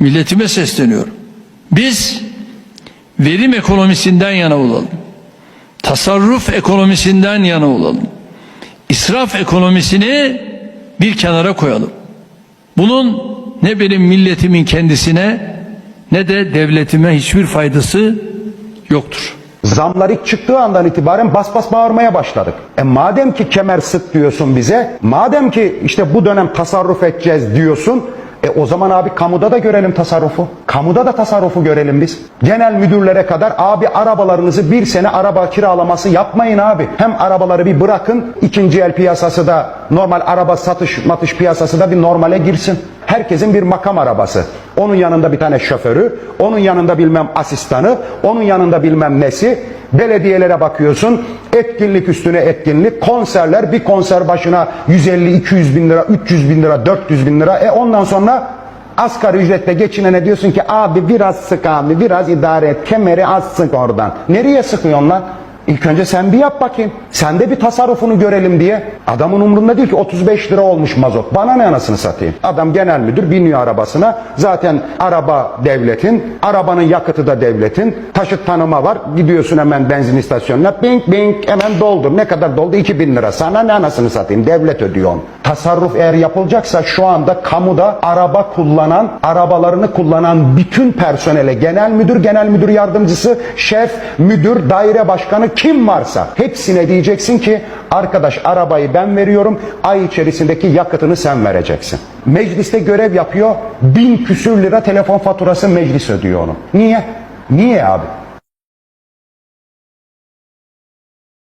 milletime sesleniyorum. Biz verim ekonomisinden yana olalım. Tasarruf ekonomisinden yana olalım. İsraf ekonomisini bir kenara koyalım. Bunun ne benim milletimin kendisine ne de devletime hiçbir faydası yoktur. Zamlar ilk çıktığı andan itibaren bas bas bağırmaya başladık. E madem ki kemer sık diyorsun bize, madem ki işte bu dönem tasarruf edeceğiz diyorsun, e o zaman abi kamuda da görelim tasarrufu. Kamuda da tasarrufu görelim biz. Genel müdürlere kadar abi arabalarınızı bir sene araba kiralaması yapmayın abi. Hem arabaları bir bırakın, ikinci el piyasası da normal araba satış matış piyasası da bir normale girsin. Herkesin bir makam arabası. Onun yanında bir tane şoförü, onun yanında bilmem asistanı, onun yanında bilmem nesi. Belediyelere bakıyorsun, etkinlik üstüne etkinlik, konserler bir konser başına 150-200 bin lira, 300 bin lira, 400 bin lira. E ondan sonra asgari ücretle geçinene diyorsun ki abi biraz sık abi, biraz idare et, kemeri az sık oradan. Nereye sıkıyorsun lan? İlk önce sen bir yap bakayım. Sen de bir tasarrufunu görelim diye. Adamın umrunda değil ki 35 lira olmuş mazot. Bana ne anasını satayım. Adam genel müdür biniyor arabasına. Zaten araba devletin. Arabanın yakıtı da devletin. Taşıt tanıma var. Gidiyorsun hemen benzin istasyonuna. Bink bink hemen doldur. Ne kadar doldu? 2000 lira. Sana ne anasını satayım. Devlet ödüyor onu. Tasarruf eğer yapılacaksa şu anda kamuda araba kullanan, arabalarını kullanan bütün personele, genel müdür, genel müdür yardımcısı, şef, müdür, daire başkanı kim varsa hepsine diyeceksin ki arkadaş arabayı ben veriyorum, ay içerisindeki yakıtını sen vereceksin. Mecliste görev yapıyor, bin küsür lira telefon faturası meclis ödüyor onu. Niye? Niye abi?